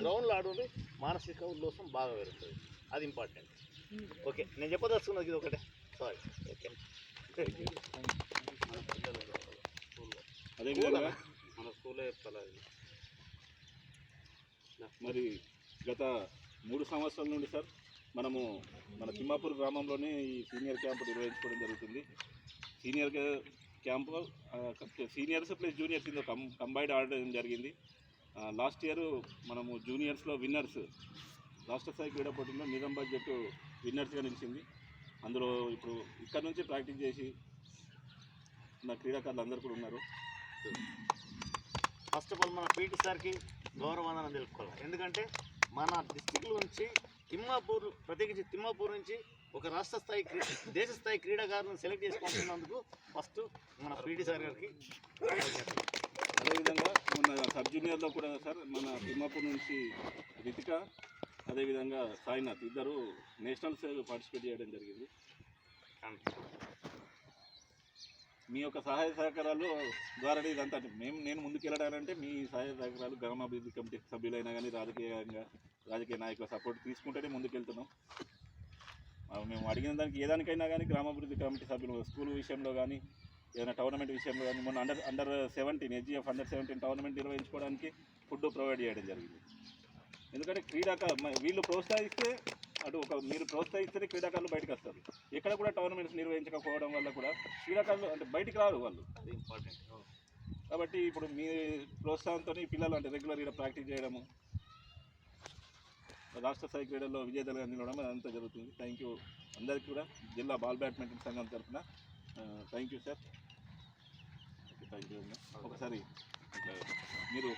గ్రౌండ్లో ఆడుండి మానసిక ఉల్లాసం బాగా పెరుగుతుంది. అది ఇంపార్టెంట్ ఓకే నేను చెప్పదలుచుకున్నది ఇది ఒకటే. సారీ ఓకే అదేవిధంగా మన స్కూల్లో అది. మరి గత మూడు సంవత్సరాల నుండి సార్ మనము మన తిమ్మాపూర్ గ్రామంలోనే ఈ సీనియర్ క్యాంపు నిర్వహించుకోవడం జరుగుతుంది. సీనియర్ క్యా- క్యాంపు ఆ, సీనియర్స్ ప్లస్ జూనియర్స్ ఇందులో కం కంబైన్డ్ ఆడడం జరిగింది. ఆ, లాస్ట్ ఇయర్ మనము జూనియర్స్లో విన్నర్స్ రాష్ట్ర స్థాయి క్రీడా పోటీల్లో నిజామాబాద్ జట్టు విన్నర్స్గా నిలిచింది. అందులో ఇప్పుడు ఇక్కడ నుంచి ప్రాక్టీస్ చేసి నా క్రీడాకారులు అందరు కూడా ఉన్నారు. ఫస్ట్ ఆఫ్ ఆల్ మన పీటీ సార్కి గౌరవందనం తెలుపుకోవాలి. ఎందుకంటే మన డిస్టిక్ నుంచి తిమ్మాపూర్ ప్రత్యేకించి తిమ్మాపూర్ నుంచి ఒక రాష్ట్ర స్థాయి క్రీ- దేశ స్థాయి క్రీడాకారులను సెలెక్ట్ చేసుకుంటున్నందుకు ఫస్ట్ మన పీటీ సార్ గారికి అదేవిధంగా మొన్న సబ్ జూనియర్లో కూడా సార్ మన తిమ్మాపూర్ నుంచి రితిక అదేవిధంగా సాయినాథ్ ఇద్దరు నేషనల్స్ పార్టిసిపేట్ చేయడం జరిగింది. మీ యొక్క సహాయ సహకారాలు ద్వారా ఇదంతా మేము నేను ముందుకెళ్ళడానంటే మీ సహాయ సహకారాలు గ్రామాభివృద్ధి కమిటీ సభ్యులైనా కానీ రాజకీయంగా రాజకీయ నాయకుల సపోర్ట్ తీసుకుంటేనే ముందుకెళ్తున్నాం. మేము అడిగిన దానికి ఏదానికైనా కానీ గ్రామాభివృద్ధి కమిటీ సభ్యులు స్కూల్ విషయంలో కానీ ఏదైనా టోర్నమెంట్ విషయంలో కానీ మొన్న under under seventeen HGF under seventeen tournament నిర్వహించుకోవడానికి ఫుడ్ ప్రొవైడ్ చేయడం జరిగింది. ఎందుకంటే క్రీడాకారు వీళ్ళు ప్రోత్సహిస్తే అటు ఒక మీరు ప్రోత్సహిస్తేనే క్రీడాకారులు బయటకు వస్తారు. ఎక్కడ కూడా టోర్నమెంట్స్ నిర్వహించకపోవడం వల్ల కూడా క్రీడాకారులు అంటే బయటికి రారు వాళ్ళు. అది ఇంపార్టెంట్ కాబట్టి ఇప్పుడు మీ ప్రోత్సాహంతో పిల్లలు అంటే రెగ్యులర్ ఇక్కడ ప్రాక్టీస్ చేయడము రాష్ట్ర స్థాయి క్రీడల్లో విజేతలుగా నిలవడం అదంతా జరుగుతుంది. థ్యాంక్ యూ అందరికీ కూడా. జిల్లా బాల్ బ్యాడ్మింటన్ సంఘం తరఫున thank you sir thank you ఒకసారి ఇట్లా మీరు